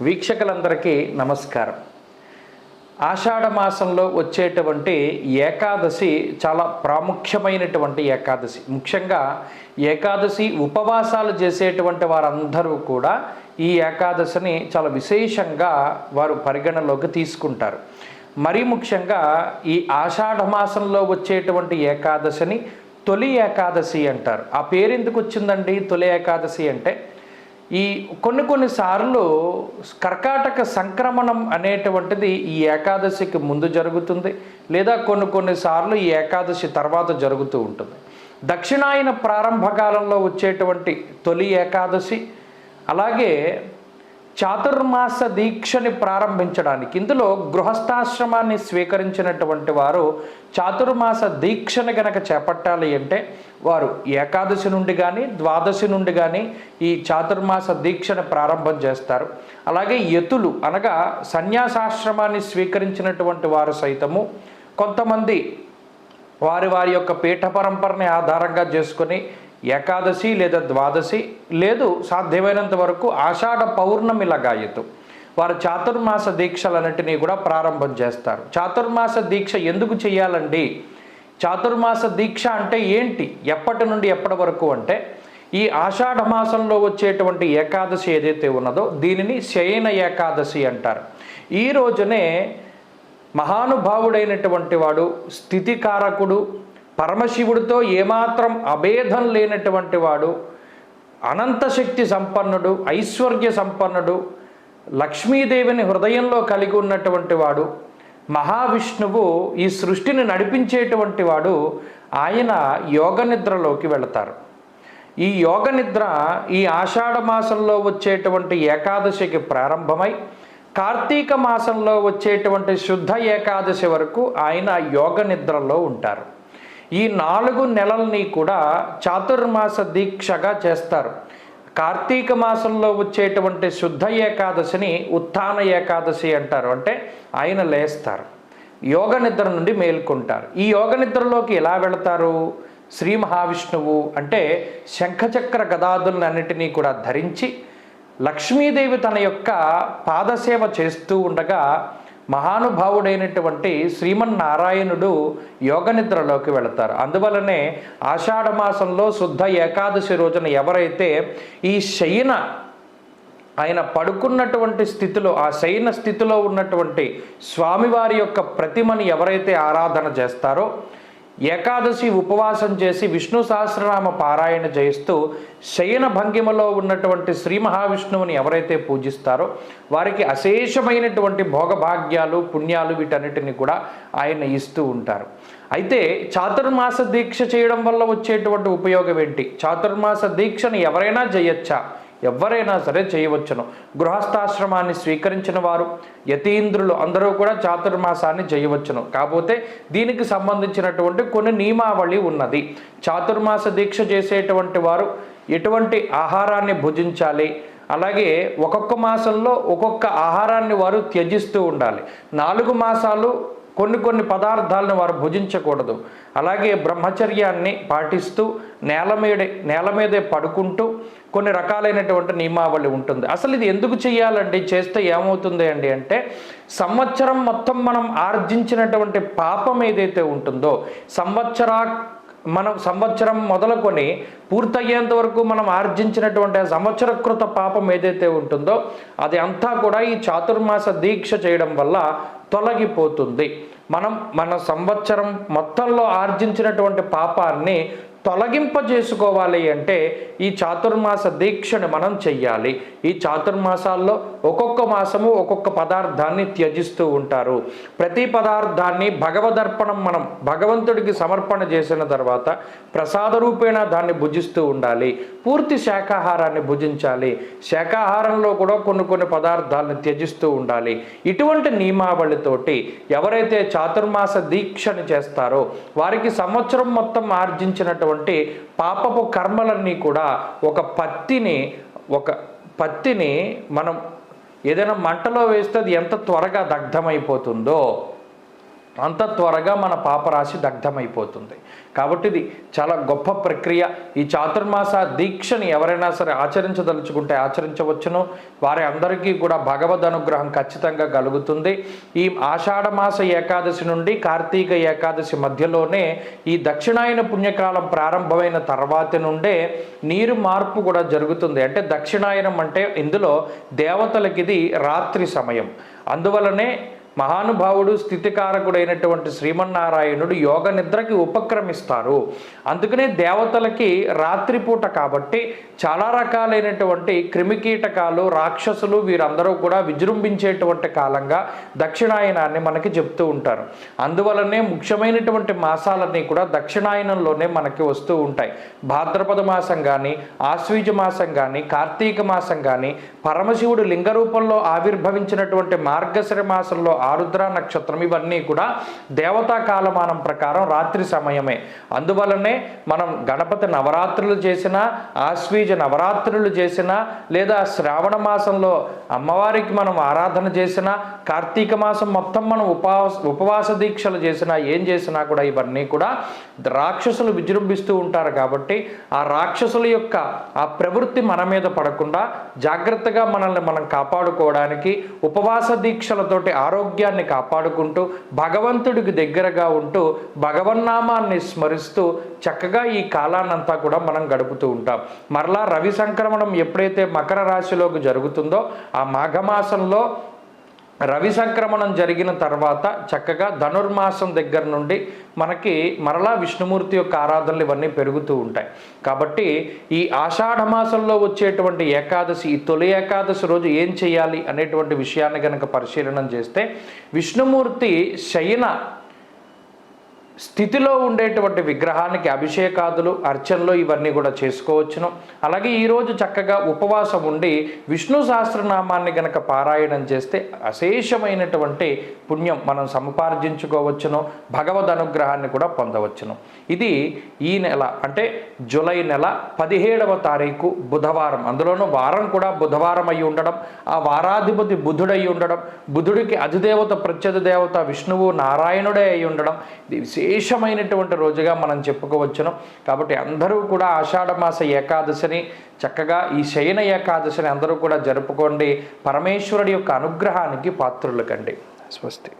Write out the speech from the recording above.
వీక్షకులందరికీ నమస్కారం. ఆషాఢ మాసంలో వచ్చేటువంటి ఏకాదశి చాలా ప్రాముఖ్యమైనటువంటి ఏకాదశి. ముఖ్యంగా ఏకాదశి ఉపవాసాలు చేసేటువంటి వారందరూ కూడా ఈ ఏకాదశిని చాలా విశేషంగా వారు పరిగణలోకి తీసుకుంటారు. మరీ ముఖ్యంగా ఈ ఆషాఢ మాసంలో వచ్చేటువంటి ఏకాదశిని తొలి ఏకాదశి అంటారు. ఆ పేరు ఎందుకు వచ్చిందండి తొలి ఏకాదశి అంటే? ఈ కొన్ని కొన్నిసార్లు కర్కాటక సంక్రమణం అనేటువంటిది ఈ ఏకాదశికి ముందు జరుగుతుంది లేదా కొన్ని కొన్నిసార్లు ఈ ఏకాదశి తర్వాత జరుగుతూ ఉంటుంది. దక్షిణాయన ప్రారంభ కాలంలో వచ్చేటువంటి తొలి ఏకాదశి అలాగే చాతుర్మాస దీక్షని ప్రారంభించడానికి ఇందులో గృహస్థాశ్రమాన్ని స్వీకరించినటువంటి వారు చాతుర్మాస దీక్షను గనక చేపట్టాలి అంటే వారు ఏకాదశి నుండి కానీ ద్వాదశి నుండి కానీ ఈ చాతుర్మాస దీక్షను ప్రారంభం చేస్తారు. అలాగే యతులు అనగా సన్యాసాశ్రమాన్ని స్వీకరించినటువంటి వారు సైతము కొంతమంది వారి వారి యొక్క పీఠ పరంపరని ఆధారంగా చేసుకొని ఏకాదశి లేదా ద్వాదశి లేదు సాధ్యమైనంత వరకు ఆషాఢ పౌర్ణమి లగాయతు. వారు చాతుర్మాస దీక్షలన్నింటినీ కూడా ప్రారంభం చేస్తారు. చాతుర్మాస దీక్ష ఎందుకు చేయాలండి? చాతుర్మాస దీక్ష అంటే ఏంటి? ఎప్పటి నుండి ఎప్పటి వరకు అంటే ఈ ఆషాఢ మాసంలో వచ్చేటువంటి ఏకాదశి ఏదైతే ఉన్నదో దీనిని శయన ఏకాదశి అంటారు. ఈ రోజునే మహానుభావుడైనటువంటి వాడు స్థితికారకుడు పరమశివుడితో ఏమాత్రం అభేదం లేనటువంటి వాడు అనంతశక్తి సంపన్నుడు ఐశ్వర్య సంపన్నుడు లక్ష్మీదేవిని హృదయంలో కలిగి ఉన్నటువంటి వాడు మహావిష్ణువు ఈ సృష్టిని నడిపించేటువంటి వాడు ఆయన యోగ నిద్రలోకి వెళతారు. ఈ యోగ నిద్ర ఈ ఆషాఢ మాసంలో వచ్చేటువంటి ఏకాదశికి ప్రారంభమై కార్తీక మాసంలో వచ్చేటువంటి శుద్ధ ఏకాదశి వరకు ఆయన యోగ నిద్రలో ఉంటారు. ఈ నాలుగు నెలల్ని కూడా చాతుర్మాస దీక్షగా చేస్తారు. కార్తీక మాసంలో వచ్చేటువంటి శుద్ధ ఏకాదశిని ఉత్థాన ఏకాదశి అంటారు. అంటే ఆయన లేస్తారు. యోగ నిద్ర నుండి మేల్కొంటారు. ఈ యోగ నిద్రలోకి ఎలా వెళతారు? శ్రీ మహావిష్ణువు అంటే శంఖచక్ర గదాదులన్నిటినీ కూడా ధరించి లక్ష్మీదేవి తన యొక్క పాదసేవ చేస్తూ ఉండగా మహానుభావుడైనటువంటి శ్రీమన్నారాయణుడు యోగ నిద్రలోకి వెళతారు. అందువలనే ఆషాఢ మాసంలో శుద్ధ ఏకాదశి రోజున ఎవరైతే ఈ శయన ఆయన పడుకున్నటువంటి స్థితిలో ఆ శయన స్థితిలో ఉన్నటువంటి స్వామివారి యొక్క ప్రతిమని ఎవరైతే ఆరాధన చేస్తారో ఏకాదశి ఉపవాసం చేసి విష్ణు సహస్రనామ పారాయణ చేయిస్తూ శయన భంగిమలో ఉన్నటువంటి శ్రీ మహావిష్ణువుని ఎవరైతే పూజిస్తారో వారికి అశేషమైనటువంటి భోగభాగ్యాలు పుణ్యాలు వీటన్నిటిని కూడా ఆయన ఇస్తూ ఉంటారు. అయితే చాతుర్మాస దీక్ష చేయడం వల్ల వచ్చేటువంటి ఉపయోగం ఏంటి? చాతుర్మాస దీక్షను ఎవరైనా చేయొచ్చా ఎవరైనా సరే చేయవచ్చును. గృహస్థాశ్రమాన్ని స్వీకరించిన వారు యతీంద్రులు అందరూ కూడా చాతుర్మాసాన్ని చేయవచ్చును. కాకపోతే దీనికి సంబంధించినటువంటి కొన్ని నియమావళి ఉన్నది. చాతుర్మాస దీక్ష చేసేటువంటి వారు ఎటువంటి ఆహారాన్ని భుజించాలి? అలాగే ఒక్కొక్క మాసంలో ఒక్కొక్క ఆహారాన్ని వారు త్యజిస్తూ ఉండాలి. నాలుగు మాసాలు కొన్ని కొన్ని పదార్థాలను వారు భుజించకూడదు. అలాగే బ్రహ్మచర్యాన్ని పాటిస్తూ నేల మీదే నేల మీదే పడుకుంటూ కొన్ని రకాలైనటువంటి నియమావళి ఉంటుంది. అసలు ఇది ఎందుకు చేయాలండి? చేస్తే ఏమవుతుంది అండి అంటే సంవత్సరం మొత్తం మనం ఆర్జించినటువంటి పాపం ఏదైతే ఉంటుందో సంవత్సరా మనం సంవత్సరం మొదలుకొని పూర్తయ్యేంత వరకు మనం ఆర్జించినటువంటి సంవత్సరకృత పాపం ఏదైతే ఉంటుందో అది అంతా కూడా ఈ చాతుర్మాస దీక్ష చేయడం వల్ల తొలగిపోతుంది. మనం మన సంవత్సరం మొత్తంలో ఆర్జించినటువంటి పాపాన్ని తొలగింప చేసుకోవాలి అంటే ఈ చాతుర్మాస దీక్షను మనం చెయ్యాలి. ఈ చాతుర్మాసాల్లో ఒక్కొక్క మాసము ఒక్కొక్క పదార్థాన్ని త్యజిస్తూ ఉంటారు. ప్రతి పదార్థాన్ని భగవదర్పణం మనం భగవంతుడికి సమర్పణ చేసిన తర్వాత ప్రసాద రూపేణ దాన్ని భుజిస్తూ ఉండాలి. పూర్తి శాకాహారాన్ని భుజించాలి. శాకాహారంలో కూడా కొన్ని కొన్ని పదార్థాలను త్యజిస్తూ ఉండాలి. ఇటువంటి నియమావళితోటి ఎవరైతే చాతుర్మాస దీక్షను చేస్తారో వారికి సంవత్సరం మొత్తం ఆర్జించినటువంటి పాపపు కర్మలన్నీ కూడా ఒక పత్తిని ఒక పత్తిని మనం ఏదైనా మంటలో వేస్తే అది ఎంత త్వరగా దగ్ధమైపోతుందో అంత త్వరగా మన పాపరాశి దగ్ధమైపోతుంది. కాబట్టి ఇది చాలా గొప్ప ప్రక్రియ. ఈ చాతుర్మాస దీక్షని ఎవరైనా సరే ఆచరించదలుచుకుంటే ఆచరించవచ్చును. వారి అందరికీ కూడా భగవద్ అనుగ్రహం ఖచ్చితంగా కలుగుతుంది. ఈ ఆషాఢమాస ఏకాదశి నుండి కార్తీక ఏకాదశి మధ్యలోనే ఈ దక్షిణాయన పుణ్యకాలం ప్రారంభమైన తర్వాతి నుండే నీరు మార్పు కూడా జరుగుతుంది. అంటే దక్షిణాయనం అంటే ఇందులో దేవతలకి ఇది రాత్రి సమయం. అందువలనే మహానుభావుడు స్థితికారకుడైనటువంటి శ్రీమన్నారాయణుడు యోగ నిద్రకి ఉపక్రమిస్తారు. అందుకనే దేవతలకి రాత్రిపూట కాబట్టి చాలా రకాలైనటువంటి క్రిమికీటకాలు రాక్షసులు వీరందరూ కూడా విజృంభించేటువంటి కాలంగా దక్షిణాయనాన్ని మనకి చెప్తూ ఉంటారు. అందువలనే ముఖ్యమైనటువంటి మాసాలన్నీ కూడా దక్షిణాయనంలోనే మనకి వస్తూ ఉంటాయి. భాద్రపద మాసం కానీ ఆశ్వీజ మాసం కానీ కార్తీక మాసం కానీ పరమశివుడు లింగ రూపంలో ఆవిర్భవించినటువంటి మార్గశిర మాసంలో ఆరుద్ర నక్షత్రం ఇవన్నీ కూడా దేవతా కాలమానం ప్రకారం రాత్రి సమయమే. అందువలనే మనం గణపతి నవరాత్రులు చేసినా ఆశ్వీజ నవరాత్రులు చేసినా లేదా శ్రావణ మాసంలో అమ్మవారికి మనం ఆరాధన చేసినా కార్తీక మాసం మొత్తం మనం ఉపవాస ఉపవాస దీక్షలు చేసినా ఏం చేసినా కూడా ఇవన్నీ కూడా రాక్షసులు విజృంభిస్తూ ఉంటారు కాబట్టి ఆ రాక్షసుల యొక్క ఆ ప్రవృత్తి మన మీద పడకుండా జాగ్రత్తగా మనల్ని మనం కాపాడుకోవడానికి ఉపవాస దీక్షలతోటి ఆరోగ్యాన్ని కాపాడుకుంటూ భగవంతుడికి దగ్గరగా ఉంటూ భగవన్నామాన్ని స్మరిస్తూ చక్కగా ఈ కాలాన్నంతా కూడా మనం గడుపుతూ ఉంటాం. మరలా రవి సంక్రమణం ఎప్పుడైతే మకర రాశిలోకి జరుగుతుందో ఆ మాఘమాసంలో రవి సంక్రమణం జరిగిన తర్వాత చక్కగా ధనుర్మాసం దగ్గర నుండి మనకి మరలా విష్ణుమూర్తి యొక్క ఆరాధనలు ఇవన్నీ పెరుగుతూ ఉంటాయి. కాబట్టి ఈ ఆషాఢ మాసంలో వచ్చేటువంటి ఏకాదశి ఈ తొలి ఏకాదశి రోజు ఏం చేయాలి అనేటువంటి విషయాన్ని కనుక పరిశీలన చేస్తే విష్ణుమూర్తి శయన స్థితిలో ఉండేటువంటి విగ్రహానికి అభిషేకాదులు అర్చనలు ఇవన్నీ కూడా చేసుకోవచ్చును. అలాగే ఈరోజు చక్కగా ఉపవాసం ఉండి విష్ణు సహస్రనామాన్ని గనక పారాయణం చేస్తే అశేషమైనటువంటి పుణ్యం మనం సముపార్జించుకోవచ్చును భగవద్ అనుగ్రహాన్ని కూడా పొందవచ్చును. ఇది ఈ నెల అంటే జూలై నెల పదిహేడవ తారీఖు బుధవారం. అందులోనూ వారం కూడా బుధవారం అయి ఉండడం ఆ వారాధిపతి బుధుడై ఉండడం బుధుడికి అధిదేవత ప్రత్యధి దేవత విష్ణువు నారాయణుడే అయి ఉండడం ఇది విశేషమైనటువంటి రోజుగా మనం చెప్పుకోవచ్చును. కాబట్టి అందరూ కూడా ఆషాఢమాస ఏకాదశిని చక్కగా ఈ శయన ఏకాదశిని అందరూ కూడా జరుపుకోండి. పరమేశ్వరుడి యొక్క అనుగ్రహానికి పాత్రులు కండి. స్వస్తి.